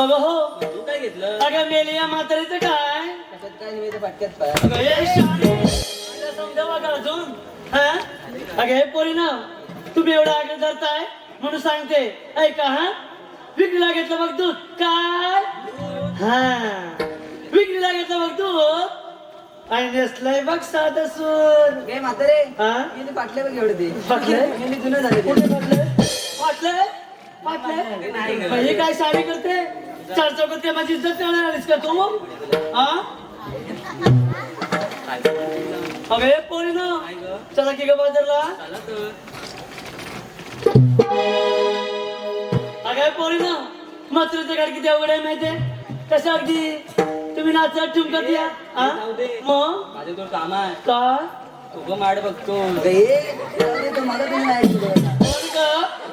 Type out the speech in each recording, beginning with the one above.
अगं हो. तू काय घेतलं? अगं मेलिया म्हातारीचं काय? कशात काय नाही फाटक्यात पाय. अगं हे शाणे. मला समजावं का अजून. हा? अगं हे पोरी ना तुम्ही एवढा आग्रह धरताय म्हणून सांगते. ऐका हा? विक्रीला घेतलं बघ दूध. काय? हा. विक्रीला घेतलं बघ दूध. आणि नेसलंय बघ साधं काय म्हातारे हा? मी ते बघ एवढे ते. फाटले? मी जुनं झाले कुठे फाटले फाटले फाटले मग ही काय साडी करते? चार चौकात काय माझी इज्जत करणार आलीस का तू? हा? अगं पोरी ना. चला की ग बाजारला. अगं पोरी ना. मात्र गाडी किती अवघड आहे माहितीये? कशा अगदी? तुम्ही नाचत ठुमकत या. हा? मग? माझे तो काम आहे काय तुझं माड बघतो. मला नाही ऐकलं.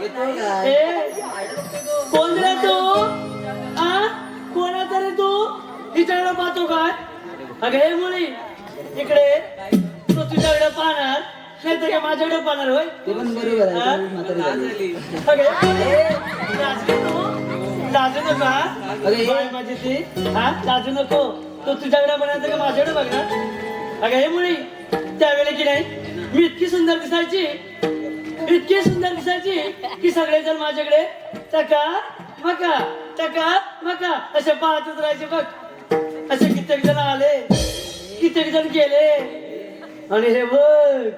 येतोय काय? ए, अगं हे मुली इकडे तो तुझ्याकडे पाहणार नाही तर माझ्याकडे पाहणार होय. ते पण बरोबर आहे? तू म्हातारी झाली. अगं हे मुली, लाजली तू? लाजू नका अगं हे- बाय माझी ती हा? लाजू नको. तो तुझ्याकडे बनायचं का माझ्याकडे बघणार अगं हे मुली त्यावेळेला की नाही मी इतकी सुंदर दिसायची इतकी सुंदर दिसायची की सगळेजण माझ्याकडे टका मका टका मका असे पाहतच राहायचे बघ. असे कित्येक जण आले. कित्येक जण गेले. आणि हे बघ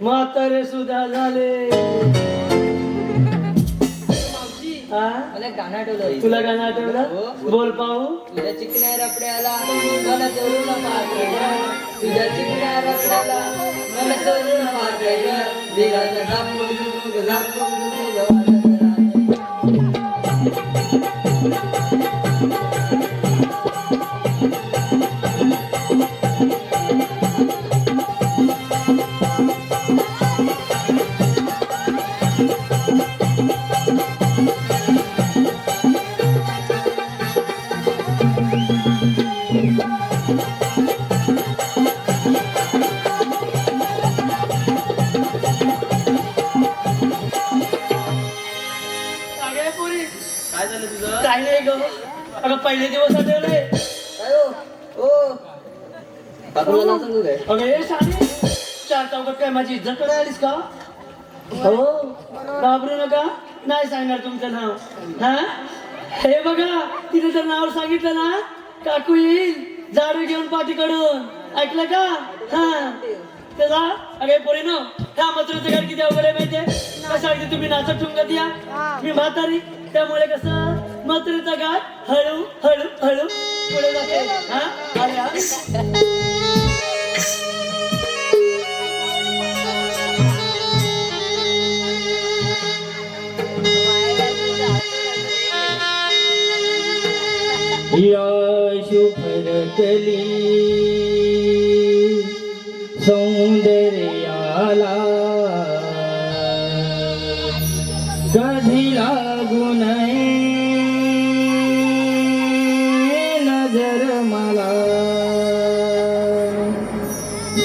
म्हातारे सुद्धा झाले. हा? मला गाणं आठवलं तुला गाणं आठवलं? हो. बोल पाहू. तुझ्या चिकण्या रपड्याला मला मात्र तुझ्या चिकण्या रपड्याला मला चोरून मात्र पहिले दिवस आठवले काय हो? ओ बापूला नाव सांगू काय? अगं हे साडी चार चौकात काय माझी इज्जत करायला आलीस का? हो. घाबरू नका. नाही सांगणार तुमचं नाव. हा? हे बघा तिने जर नाव सांगितलं ना काकू येईल. झाडू घेऊन पाठीकडून. ऐकलं का? हा. त्याला अगे पोरी ना ह्या मथुरेचं घर किती अवघड आहे माहितीये? कसं अगदी तुम्ही नाचत ठुमकत या? मी म्हातारी. त्यामुळे कसं? मात्र घाट हळू हळू हळू पुढे जाते. हा? आले हा? या शुभरतली सौंदर्याला नजर मला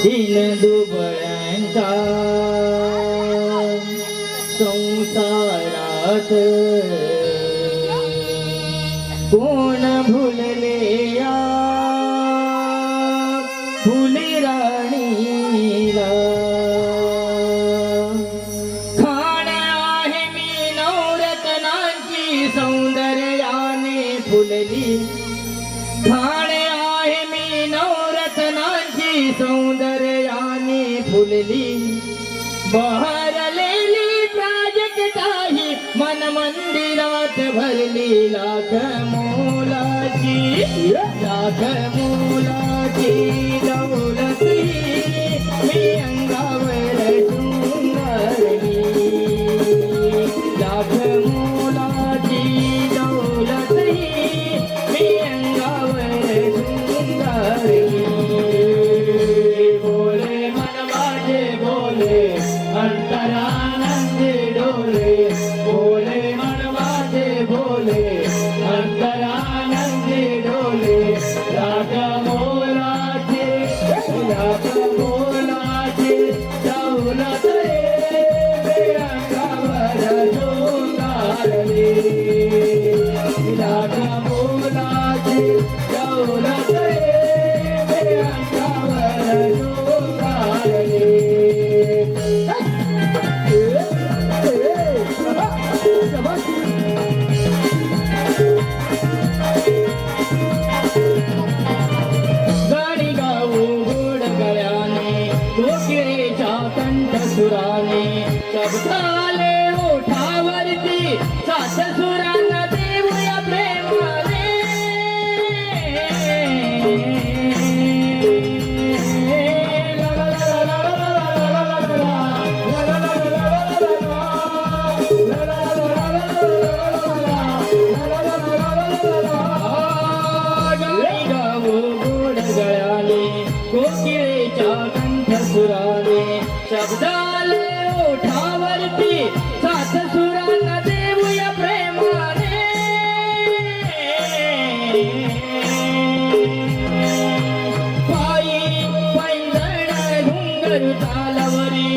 दिन दुबळ्यांचा संसारात कोण मंदिरात भरली लाख मोलाची लाख मोलाची कोकिळेच्या कंठ सुराने शब्दाले ओठावरती सात सुरांना देऊया प्रेमाने. पायी पैंजण तालावरी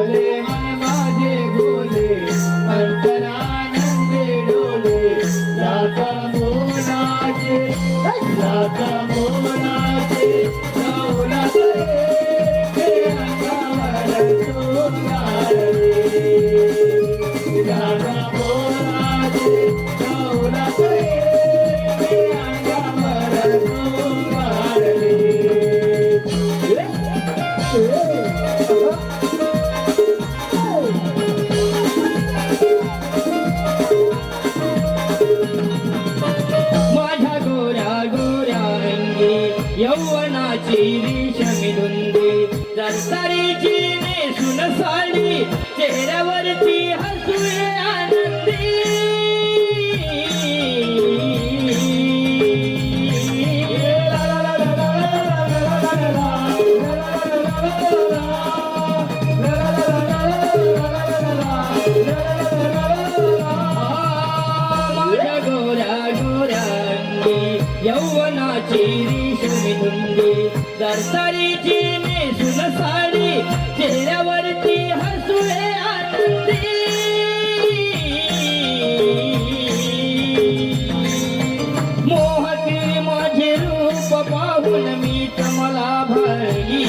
দুনিয়ার चेहऱ्यावरची हस दरतारीची नेसून साडी चेहऱ्यावरती हसुळे आनंदी मोहती माझे रूप पाहून मी मला भरली.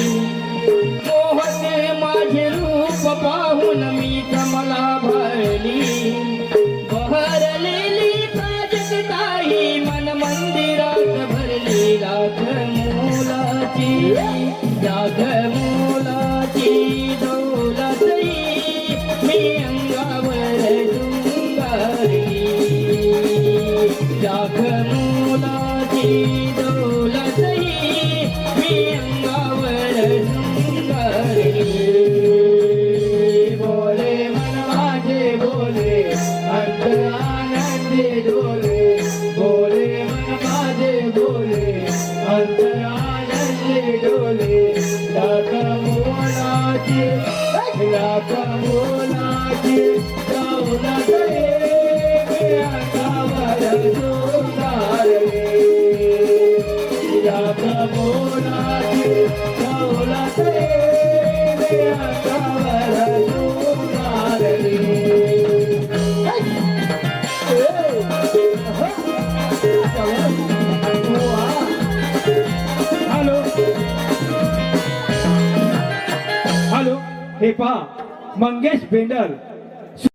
मोहते माझे रूप पाहून मी कमला भर राख मोलाची दौलतई मी अंगावर डोंगारली बोले मन माझे बोले अंतर आनंदे डोले. बोले मन माझे बोले अंतर आनंदे डोले. लाख लाख दौलत हे पहा मंगेश भेंडर